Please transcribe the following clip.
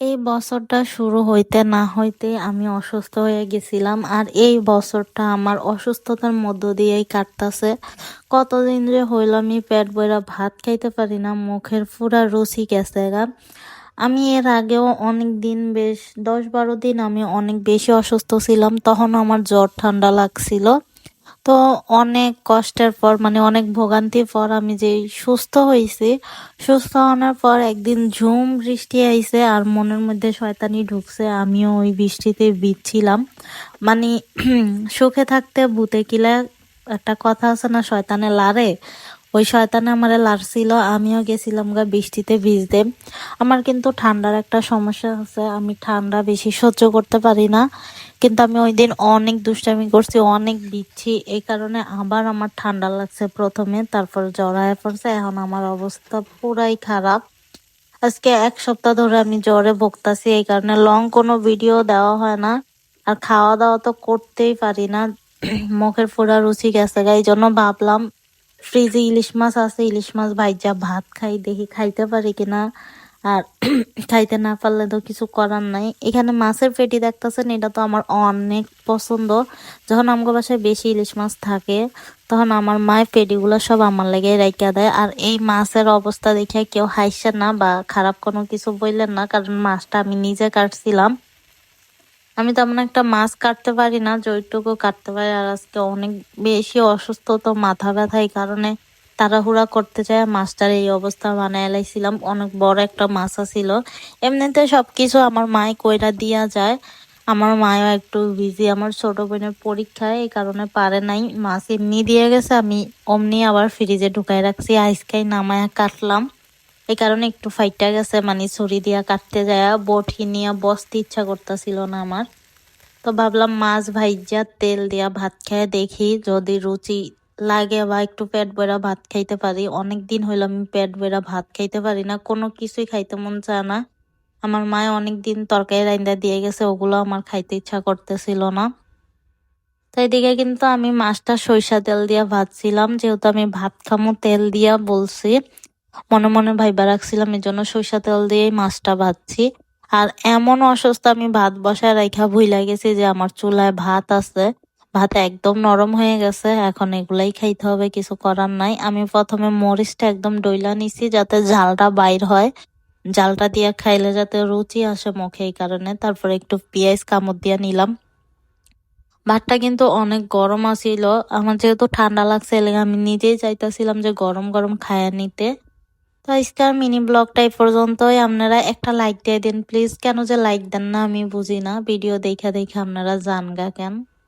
এই বছরটা শুরু হইতে না হইতে আমি অসুস্থ হয়ে গেছিলাম আর এই বছরটা আমার অসুস্থতার মধ্য দিয়েই কাটতাছে। কতদিন যে হইল আমি পেট বইরা ভাত খাইতে পারি না, মুখের পুরা রুচি গেছে গা। আমি এর আগেও অনেক দিন বেশ, দশ বারো দিন আমি অনেক বেশি অসুস্থ ছিলাম, তখন আমার জ্বর ঠান্ডা লাগছিল। তো অনেক কষ্টের পর মানে অনেক ভোগান্তির পর আমি যে সুস্থ হয়েছি, সুস্থ হওয়ার পর একদিন ঝুম বৃষ্টি আইছে আর মনের মধ্যে শয়তানি ঢুকছে, আমিও ওই বৃষ্টিতে বিচ্ছিলাম। মানে সুখে থাকতে ভূতে কিলা একটা কথা আছে না শয়তানে লারে? ওই শয়তানে আমারে লাড়ছিল আমিও গেছিলাম গা বৃষ্টিতে ভিজতে। আমার কিন্তু ঠান্ডার একটা সমস্যা আছে আমি ঠান্ডা বেশি সহ্য করতে পারি না। কিন্তু আমি ওই দিন অনেক দুষ্টামি করছি, অনেক দিচ্ছি এই কারণে আবার আমার ঠান্ডা লাগছে প্রথমে, তারপর জ্বরায় পড়ছে, এখন আমার অবস্থা পুরাই খারাপ। আজকে এক সপ্তাহ ধরে আমি জ্বরে ভুগতাছি, এই কারণে লং কোনো ভিডিও দেওয়া হয় না। আর খাওয়া দাওয়া তো করতেই পারি না। মুখের পুরা রুচি গেছে এই জন্য ভাবলাম ফ্রিজে ইলিশ মাছ আছে, ইলিশ মাছ ভাইজা ভাত খাই, দেখি খাইতে পারি কিনা। আর খাইতে না পারলে তো কিছু করার নাই। এখানে মাছের পেটি দেখতেছেন, এটা তো আমার অনেক পছন্দ। যখন আমগো বাসায় বেশি ইলিশ মাছ থাকে, তখন আমার মায়ের পেটিগুলো সব আমার লেগে রাইকা দেয়। আর এই মাছের অবস্থা দেখে কেউ হাসছে না বা খারাপ কোনো কিছু বললেন না, কারণ মাছটা আমি নিজে কাটছিলাম। আমি তেমন একটা মাছ কাটতে পারি না যেটুকু কাটতে পারি। আর আজকে অনেক বেশি অসুস্থ, তো মাথা ব্যথা এই কারণে তাড়াহুড়া করতে চাই। মাছটার এই অবস্থা বানায় এলাইছিলাম অনেক বড় একটা মাছ ছিল। এমনিতে সবকিছু আমার মায় কইরা দিয়া যায়। আমার মায়ও একটু বিজি আমার ছোট বোনের পরীক্ষায় এই কারণে পারে নাই। মাছ এমনি দিয়ে গেছে। আমি অমনি আবার ফ্রিজে ঢুকাই রাখছি। আইসকাই নামায় কাটলাম। এই কারণে একটু ফাইটা গেছে মানে ছুরি দিয়া কাটতে যায় বটি নিয়ে বসতে ইচ্ছা করতেছিল না আমার। তো ভাবলাম মাছ ভাইজা তেল দিয়া ভাত খেয়ে দেখি, যদি রুচি লাগে বা একটু পেট বইরা ভাত খাইতে পারি। অনেক দিন হইল আমি পেট বইরা ভাত খাইতে পারি না, কোনো কিছুই খাইতে মন চায় না। আমার মায়ে অনেক দিন তরকারি রাইন্দা দিয়ে গেছে, ওগুলো আমার খাইতে ইচ্ছা করতেছিল না। তো এদিকে কিন্তু আমি মাছটা সরিষা তেল দিয়া ভাজছিলাম, যেহেতু আমি ভাত খামো তেল দিয়া বলছি। মনে মনে ভাইবা রাখছিলাম এই জন্য সরিষা তেল দিয়েই মাছটা ভাজছি। আর এমন অসুস্থ আমি ভাত বসায় রাখা ভুইলা গেছি যে আমার চুলায় ভাত আছে। ভাত একদম নরম হয়ে গেছে, এখন এগুলাই খাইতে হবে, কিছু করার নাই। আমি প্রথমে মরিচটা একদম ডইলা নিছি যাতে ঝালটা বাইর হয়। জালটা দিয়ে খাইলে যাতে রুচি আসে মুখে এই কারণে, তারপরে একটু পেঁয়াজ কামড় দিয়ে নিলাম। ভাতটা কিন্তু অনেক গরম আছিল, আমার যেহেতু ঠান্ডা লাগছে এলে আমি নিজেই চাইতেছিলাম যে গরম গরম খায়া নিতে। তো আজকের মিনি ব্লগটাই পর্যন্তই আপনারা একটা লাইক দিয়ে দিন। প্লিজ কেন যে লাইক দেন না আমি বুঝি না। ভিডিও দেখা দেখে আপনারা জানগা কেন?